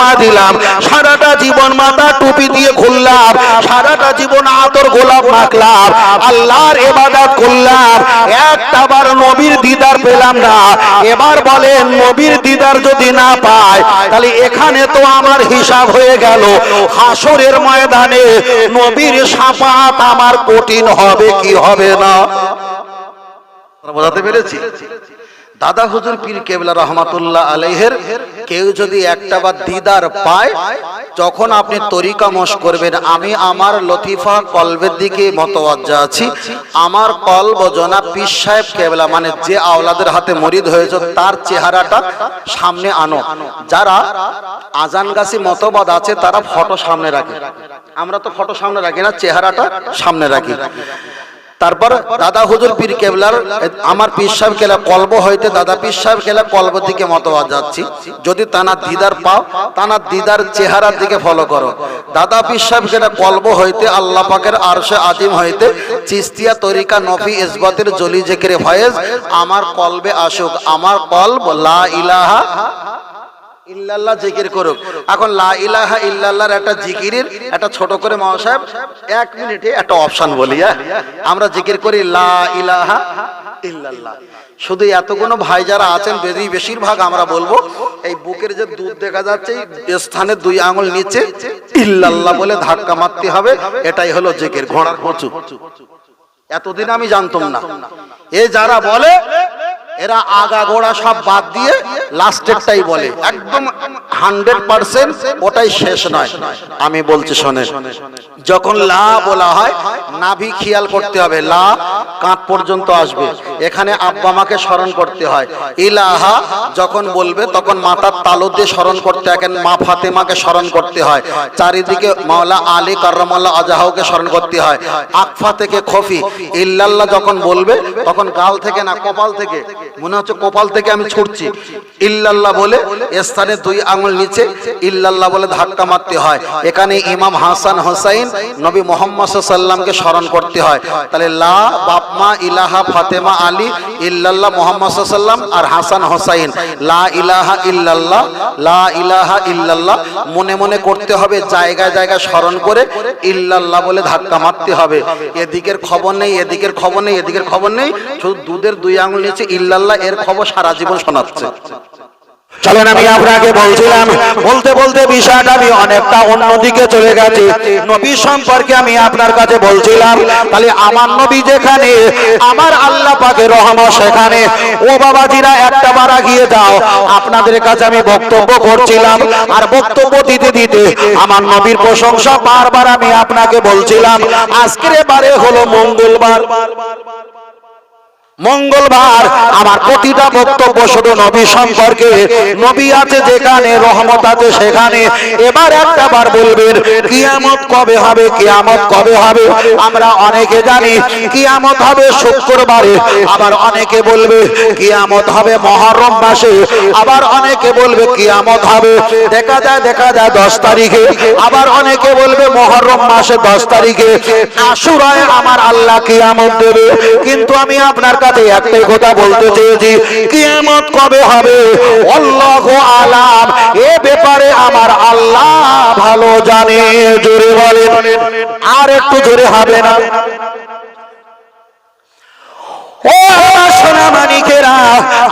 জমা দিলাম। সারাটা জীবন মাথা টুপি দিয়ে ঘুরলাম। সারাটা জীবন আদর গোলাপ মাখলাম। আল্লাহর এবাদত করলাম। একটা বার নবীর দিদার পেলাম না। এবার বলেন, নবীর দিদার যদি না পায়, তাহলে এখানে তো আমার হিসাব হয়ে গেল। হাসরের ময়দানে নবীর সাফাত আমার কঠিন হবে কি হবে না? বোঝাতে পেরেছি? দাদা হুজুর পীর কেবলা রহমাতুল্লাহ আলাইহের, কেউ যদি একটা বা দিদার পায়, যখন আপনি তরিকা মশ করবেন, আমি আমার লতিফা কলবের দিকে মতওয়াজ্জা আছি। আমার কলব জনাব পীর সাহেব কেবলা মানে যে আওলাদের হাতে মরিদ হয়েছে, তার চেহারাটা সামনে আনো। যারা আজানগাছি মতবাদ আছে, তারা ফটো সামনে রাখে। আমরা তো ফটো সামনে রাখি না, চেহারাটা সামনে রাখি। তারপর দাদা হুজুর পীর কেবলার আমার পীর সাহেব কেলা কলব হইতে, দাদা পীর সাহেব কেলা কলব দিকে মতবাদ যাচ্ছি। যদি তানা দিদার পাও তানা দিদার চেহারার দিকে ফলো করো। দাদা পীর সাহেব কেলা কলব হইতে, আল্লাহ পাকের আরশে আদিম হইতে, চিস্তিয়া তরিকা নফি ইসবাতের জলি জেকের ফয়েজ, আমার কলবে আসুক। আমার কলব লা ইলাহা ইল্লাল্লাহ জিকির করুক। এখন লা ইলাহা ইল্লাল্লাহর একটা জিকিরের, একটা ছোট করে মহাসাহেব, এক মিনিটে একটা অপশন বলি হ্যাঁ? আমরা জিকির করি লা ইলাহা ইল্লাল্লাহ। শুধু এতগুলো ভাই যারা আছেন, বেশি বেশিরভাগ আমরা বলব, এই বুকের যে দুধ দেখা যাচ্ছে স্থানে দুই আঙুল নিচে, ইল্লাল্লাহ বলে ধাক্কা মারতে হবে, এটাই হলো জিকির, ঘোড়ার কচু। এতদিন আমি জানতাম না। এ যারা বলে এরা আগা গোড়া সব বাদ দিয়ে লাস্টেরটাই বলে। একদম হান্ড্রেড পার্সেন্ট ওটাই শেষ নয়। আমি বলছি শোনেন, যখন লা বলা হয়, নাভি খেয়াল করতে হবে। লা কাঁধ পর্যন্ত আসবে। এখানে আব্বা মাকে স্মরণ করতে হয়। ইলাহা যখন বলবে, তখন মাথার তালু দিয়ে স্মরণ করতে হয়। কেন মা ফাতেমাকে স্মরণ করতে হয়। চারিদিকে মাওলা আলী কার্রামাল্লাহ আজাহাউকে স্মরণ করতে হয়। আকফা থেকে খফি। ইল্লাল্লাহ যখন বলবে, তখন গাল থেকে না, কপাল থেকে মনে হচ্ছে কপাল থেকে আমি ছুটছি। ইল্লাল্লাহ বলে স্থানে দুই আঙুল নিচে, ইল্লাল্লাহ বলে ধাক্কা মারতে হয়। এখানে ইমাম হাসান হোসাইন নবী মোহাম্মদ সাল্লামকে স্মরণ করতে হয়। তাহলে লা বাপমা ইলাহা, ফাতেমা, আলী, ইল্লাল্লাহ মোহাম্মদ সাল্লাম আর হাসান হোসাইন। লা ইলাহা ইল্লাল্লাহ, লা ইলাহা ইল্লাল্লাহ মনে মনে করতে হবে, জায়গায় জায়গায় স্মরণ করে ইল্লাল্লাহ বলে ধাক্কা মারতে হবে। এদিকের খবর নেই, এদিকের খবর নেই, এদিকের খবর নেই। শুধু দুধের দুই আঙুল নিচে ইল্লাল্লাহ এর খবর সারা জীবন শোনাচ্ছে। চলেন আমি আপনাকে বলছিলাম, বলতে বলতে বিষয়টা আমি অনেকটা অন্যদিকে চলে গেছি। নবী সম্পর্কে আমি আপনার কাছে বলছিলাম, তাহলে আমার নবী যেখানে, আমার আল্লাহ পাকে রহমত সেখানে। ও বাবাজিরা একটা বার গিয়ে যাও, আপনাদের কাছে আমি বক্তব্য করছিলাম, আর বক্তব্য দিতে দিতে আমার নবীর প্রশংসা বারবার আমি আপনাকে বলছিলাম, আজকের বারে হলো মঙ্গলবার। মঙ্গলবার আমার প্রতিটা বক্তব্য শুধু নবী সম্পর্কে। নবী আছে যেখানে, রহমত আছে সেখানে। এবার একটা বার বলবেন, কিয়ামত কবে হবে, কিয়ামত কবে হবে? আমরা অনেকে জানি, কিয়ামত হবে শুক্রবারে। আবার অনেকে বলবে, কিয়ামত হবে মহরম মাসে। আবার অনেকে বলবে, কিয়ামত হবে, দেখা যায় দেখা যায় দশ তারিখে। আবার অনেকে বলবে, মহরম মাসে দশ তারিখে। আশুরায় আমার আল্লাহ কিয়ামত দেবে। কিন্তু আমি আপনার কাছে একটাই কথা বলতে চেয়েছি, কিয়ামত কবে হবে? আল্লাহ আলাম। এ ব্যাপারে আমার আল্লাহ ভালো জানে, জোরে বলে আর একটু জোরে হবে না ও আমার সোনা মানিকেরা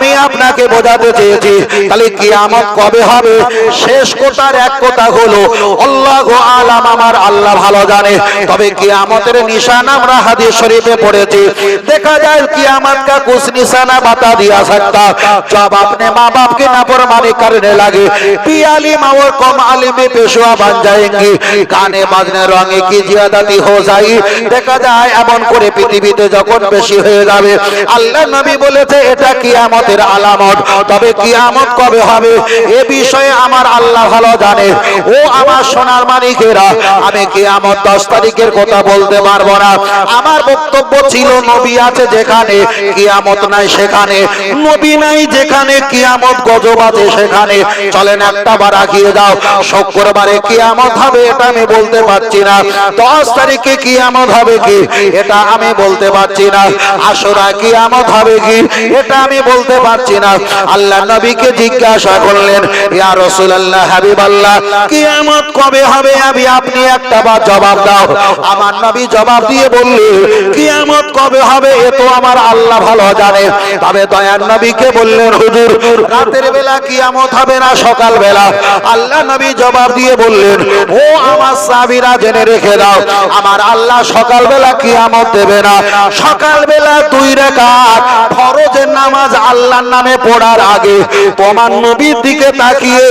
আমি আপনাকে বোঝাতে চেয়েছি, তাহলে কি আমার কবে হবে? শেষ কোটার এক কোটা হলো, আল্লাহ আলাম আমার আল্লাহ ভালো জানে। তবে কি আমাদের নিশান আমরা হাদিস শরীফে পড়েছি। দেখা যায় কি আমার কাকুস নিশানা বাতা দিয়া থাকতা সব আপনি মা বাপকে না পর মানে কারণে লাগে। পিয়ালি মাওর কম আলিমে পেশোয়া বান যায়নি কানে বাজনে রঙে কি জিয়াদাতি হো যাই। দেখা যায় এমন করে পৃথিবীতে যখন বেশি হয়ে যাবে, আল্লাহ নবী বলেছে, এটা কি কিয়ামত কিয়ামতের আলামত। তবে কিয়ামত কবে হবে? এ বিষয়ে আমার আল্লাহ ভালো জানে। ও আমার সোনার মানিকেরা আমি কিয়ামত দশ তারিখের কথা বলতে পারব না। আমার বক্তব্য ছিল নবী আছে যেখানে, কিয়ামত নাই সেখানে। নবী নাই যেখানে, কিয়ামত গজব আছে সেখানে। চলেন একটা বার আগিয়ে যাও। শুক্রবারে কিয়ামত হবে এটা আমি বলতে পারছি না। দশ তারিখে কিয়ামত হবে কি? এটা আমি বলতে পারছি না। আসর কিয়ামত হবে কি? এটা আমি বলতে পারছি না আল্লাহ নবীকে জিজ্ঞাসা করলেন, ইয়া রাসূলুল্লাহ, হাবিবাল্লাহ, কিয়ামত কবে হবে? আমি, আপনি একটা বার জবাব দাও। আমার নবী জবাব দিয়ে বললেন কিয়ামত কবে হবে? এ তো আমার আল্লাহ ভালো জানে। তবে দয়ার নবীকে বললেন, হুজুর, রাতের বেলা কিয়ামত হবে না, সকাল বেলা? আল্লাহ নবী জবাব দিয়ে বললেন, ও আমার সাবিরা জেনে রেখে দাও, আমার আল্লাহ সকাল বেলা কিয়ামত দেবে না। সকাল বেলা দুই রাকাত ফরজের নামাজ আল্লাহর নামে পড়ার আগে তোমার নবীর দিকে তাকিয়ে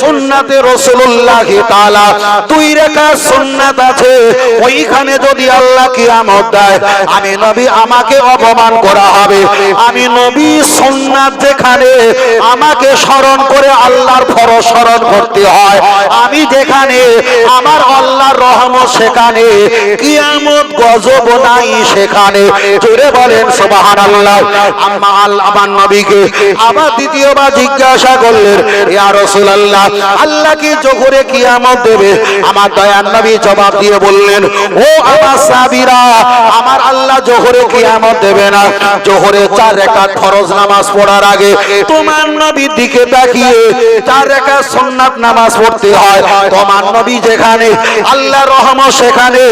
সুন্নাতে রাসূলুল্লাহ তাআলা দুই রাকাত সুন্নাত আছে। ওইখানে যদি আল্লাহ কিয়ামত দেয়, আমি নবী আমাকে অপমান করা হবে। আমি নবী সুন্নাত যেখানে আমাকে স্মরণ করে আল্লাহর ফরজ স্মরণ করতে হয়। আমি যেখানে আমার আল্লাহর রহমত সেখানে, কিয়ামত গজব নাই সেখানে। জোরে বলেন সুবহানাল্লাহ। আম্মা আল্লাহ আমার নবীকে আবার দ্বিতীয়বার জিজ্ঞাসা করলেন, ইয়া রাসূলুল্লাহ, আল্লাহ কি জোহরে কিয়ামত দেবে? আমার দয়ার নবী জবাব দিয়ে বললেন, ও আমার সাবিরা আমার আল্লাহ জোহরে কিয়ামত দেবে না। জোহরে চার রাকাত ফরজ নামাজ পড়ার আগে তোমার নবীর দিকে তাকিয়ে চার রাকাত সুন্নাত নামাজ পড়তে হয়। তোমার নবী যেখানে আল্লাহ রহমত সেখানে,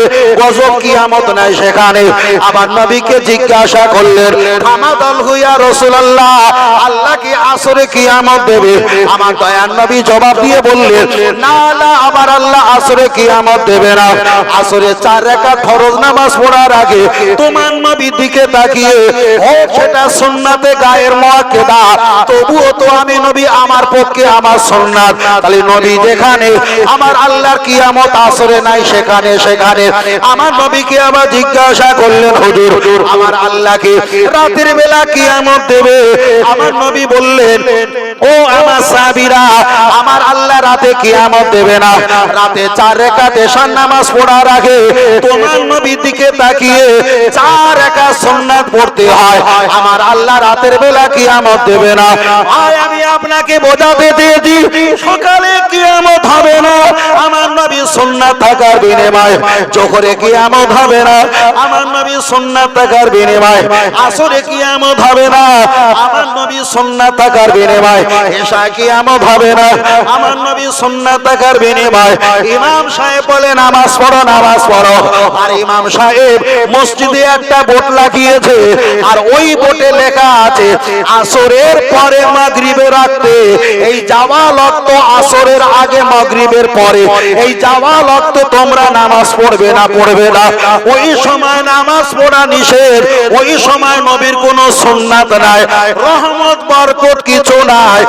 গজব কিয়ামত নাই সেখানে। আমার নবীকে জিজ্ঞাসা করলেন আমাদল হুইয়া রাসূলুল্লাহ? আল্লাহ কি আসরে কিয়ামত দেবে। আমার দয়ার নবী জবাব দিয়ে বললেন, না না, আমার আল্লাহ আসরে কিয়ামত দেবে না। আসরে চার রাকাত ফরজ নামাজ পড়ার আগে তোমার নবীর দিকে তাকিয়ে, ও, সেটা সুন্নাতে গায়ের মুআক্কিদা তবুও তো আমি নবী, আমার পক্ষে আমার সুন্নাত। তাহলে নবী যেখানে, আমার আল্লাহর কিয়ামত আসরে নাই, সেখানে সেখানে। আমার নবীকে আবার জিজ্ঞাসা করলেন, হুজুর, আমার আল্লাহকে রাতের বেলা কিয়ামত দেবে? আমার নবী বললেন ও আমার সাবিরা আমার রাতে কিয়ামত দেবে না। রাতে চার রেখাত এশার নামাজ পড়ার আগে তোমার নবীর দিকে তাকিয়ে চার একা সুন্নাত পড়তে হয়। আমার আল্লাহ রাতের বেলা কিয়ামত দেবে না। আয়, আমি আপনাকে বোঝাতে দিয়েছি সকালে কিয়ামত হবে না। আমার নবী সুন্নাত থাকার বিনিময় জোহরে কিয়ামত হবে না। আমার নবী সুন্নাত থাকার বিনিময় আসরে কিয়ামত হবে না। আমার নবী সুন্নাত থাকার বিনিময় এশা কিয়ামত হবে না। আমার নবী সুন্নাত থাকার বিনিময় ইমাম সাহেব বলে, নামাজ পড়ো নামাজ পড়ো। আর ইমাম সাহেব মসজিদে একটা বোট লাগিয়েছে, আর ওই বোটে লেখা আছে, আসরের পরে মাগরিবে রাখতে। এই যাওয়া লক্ত আসরের আগে মাগরিবের পরে। এই যাওয়া লক্ত তোমরা নামাজ পড়বে না পড়বে না। ওই সময় নামাজ পড়া নিষেধ, ওই সময় নবীর কোনো সুন্নাত নাই। রহমত, বরকত কিছু নাই।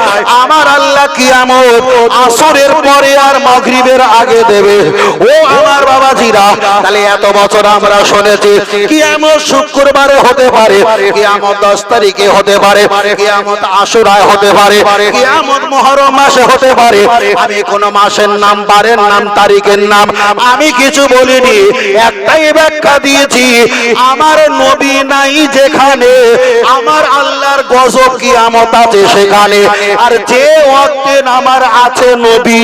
আমার আল্লাহ কিয়ামত আসরের পরে আর মাগরিবের আগে দেবে। ও আমার বাবাজিরা, তাহলে এত বছর আমরা শুনেছি, কিয়ামত শুক্রবারে হতে পারে, কিয়ামত দশ তারিখে হতে পারে, কিয়ামত আশুরায় হতে পারে, কিয়ামত মহরম মাসে হতে পারে। আমি কোন মাসের নাম, বারের নাম, তারিখের নাম, আমি কিছু বলিনি, একটাই ব্যাখ্যা দিয়েছি, আমার নবী নাই যেখানে, আমার আল্লাহর গজব কিয়ামত আছে সেখানে, আর যে ওয়াক্তে আমার আছে নবী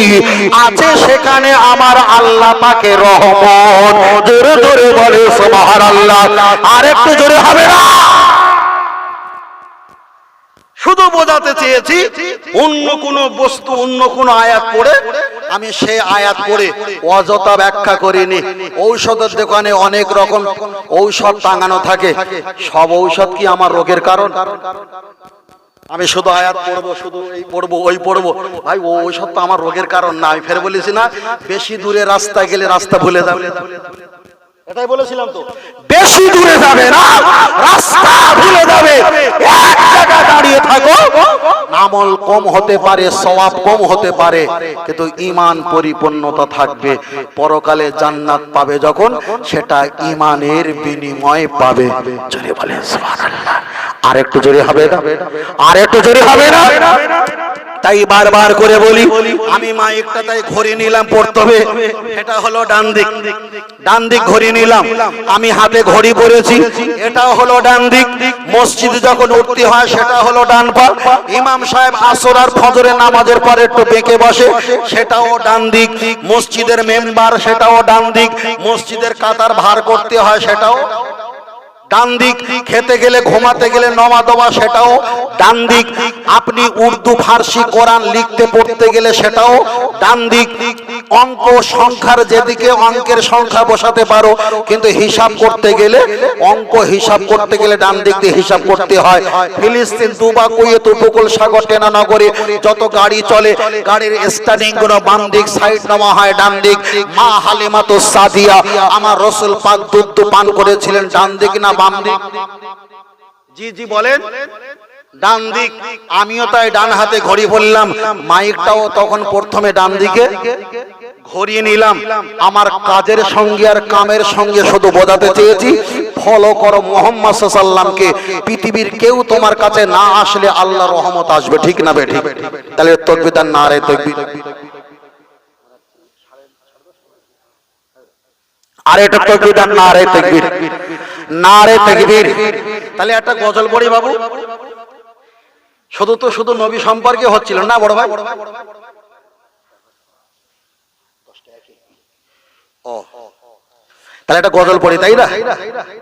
আছে সেখানে আমার আল্লাহ পাকে রহমত। জোরে জোরে বলে, সুবহানাল্লাহ। আর একটু জোরে হবে না? শুধু বোঝাতে চেয়েছি, অন্য কোন বস্তু, অন্য কোন আয়াত পড়ে আমি সে আয়াত পড়ে অযথা ব্যাখ্যা করিনি। ঔষধের দোকানে অনেক রকম ঔষধ টাঙানো থাকে। সব ঔষধ কি আমার রোগের কারণ? আমি শুধু আয়াত পড়ব, শুধু এই পড়ব, ওই পড়ব। ভাই, ও ঔষধ তো আমার রোগের কারণ না, আমি ফের বলেছি না, বেশি দূরে রাস্তায় গেলে রাস্তা ভুলে যাবে। এটাই বলেছিলাম তো। বেশি দূরে যাবে না, রাস্তা ভুলে যাবে। এক জায়গায় দাঁড়িয়ে থাকো আমল কম হতে পারে, সওয়াব কম হতে পারে, কিন্তু ঈমান পরিপূর্ণতা থাকবে। পরকালে জান্নাত পাবে যখন, সেটা ঈমানের বিনিময় পাবে। জোরে বলেন, সুবহানাল্লাহ। আর একটু জোরে হবে না? আর একটু জোরে হবে না? তাই বারবার করে বলি, আমি মাইকটা তাই ঘড়ি নিলাম পড়তে হবে এটা হলো ডান দিক। ডান দিক ঘড়ি নিলাম। আমি হাতে ঘড়ি পরেছি। এটাও হলো ডান দিক। মসজিদে যখন উঠতে হয়, সেটা হলো ডান পা। ইমাম সাহেব আসর আর ফজরের নামাজের পর একটু বেঁকে বসে, সেটাও ডান দিক। মসজিদের মেম্বার, সেটাও ডান দিক। মসজিদের কাতার ভার করতে হয়, সেটাও ডান দিক খেতে গেলে, ঘুমাতে গেলে নমা দমা সেটাও ডান দিক। আপনি উর্দু, ফার্সি, কোরআন লিখতে, পড়তে গেলে সেটাও ডান দিক। অঙ্ক, সংখ্যার যেদিকে অঙ্কের সংখ্যা বসাতে পারো, কিন্তু হিসাব করতে গেলে অঙ্ক হিসাব করতে গেলে ডান দিক দিয়ে হিসাব করতে হয়। ফিলিস্তিন দুবা কুয়েত, উপকূল সাগর টেনা নগরে যত গাড়ি চলে, গাড়ির স্টার্টিংগুলো বাম দিক, সাইড নামা হয় ডান দিক। মা হালিমা তো সাদিয়া, আমার রসুল পাক দুধ পান করেছিলেন ডান দিক না বাম দিক জি জি, বলেন। ডান দিক আমিও তাই ডান হাতে ঘড়ি বললাম। মাইকটাও তখন প্রথমে ডান দিকে ঘড়িয়ে নিলাম। আমার কাজের সঙ্গে আর কামের সঙ্গে শুধু বোঝাতে চেয়েছি, ফলো করো মোহাম্মদ সাল্লামকে পৃথিবীর কেউ তোমার কাছে না আসলে আল্লাহ রহমত আসবে, ঠিক না বে? ঠিক তাহলে তকবিদার না রে তকবির। আর এটা তকবিদার না রে তকবির না রে তকবির। তাহলে একটা গজল পড়ি বাবু। শুধু তো শুধু নবী সম্পর্কে হচ্ছিল না বড় ভাই? ও। তাহলে একটা গজল পড়ি তাই না?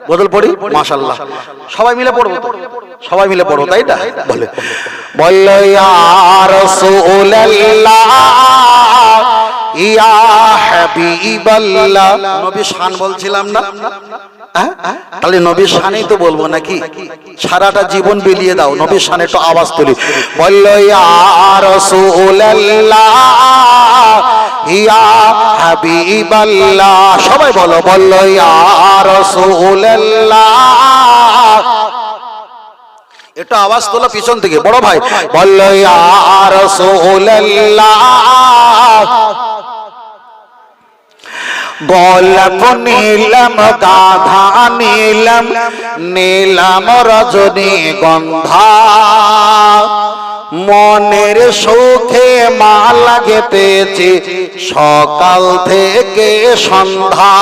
গজল পড়ি? মাশাল্লাহ সবাই মিলে পড়ব তো? সবাই মিলে পড়ব তাই না? বলে। বলল ইয়া রাসূলুল্লাহ ইয়া হাবিবাল্লাহ। নবী শান বলছিলাম না? তাহলে নবীর শানেই তো বলব নাকি? সারাটা জীবন বিলিয়ে দাও, নবীর শানে তো আওয়াজ তুলি। ইয়া ইয়া সবাই বলো, বলল আওয়াজ তোলা পিছন থেকে, বড় ভাই। বলল, ইয়া রাসূলুল্লাহ। গোলাপ নীলম, গাধা নীলম নীলম রজনী গন্ধা। মনের সুখে মা লাগে পেয়েছি সকাল থেকে সন্ধ্যা।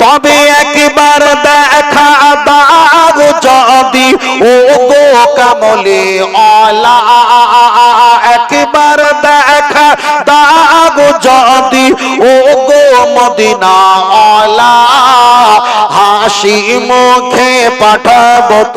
তবে একবার দেখা দাগ যদি, ও গো কামলে অলা, একবার দেখা দাগ যদি ও গো মদিনা আলা হাসি মুখে পাঠাবো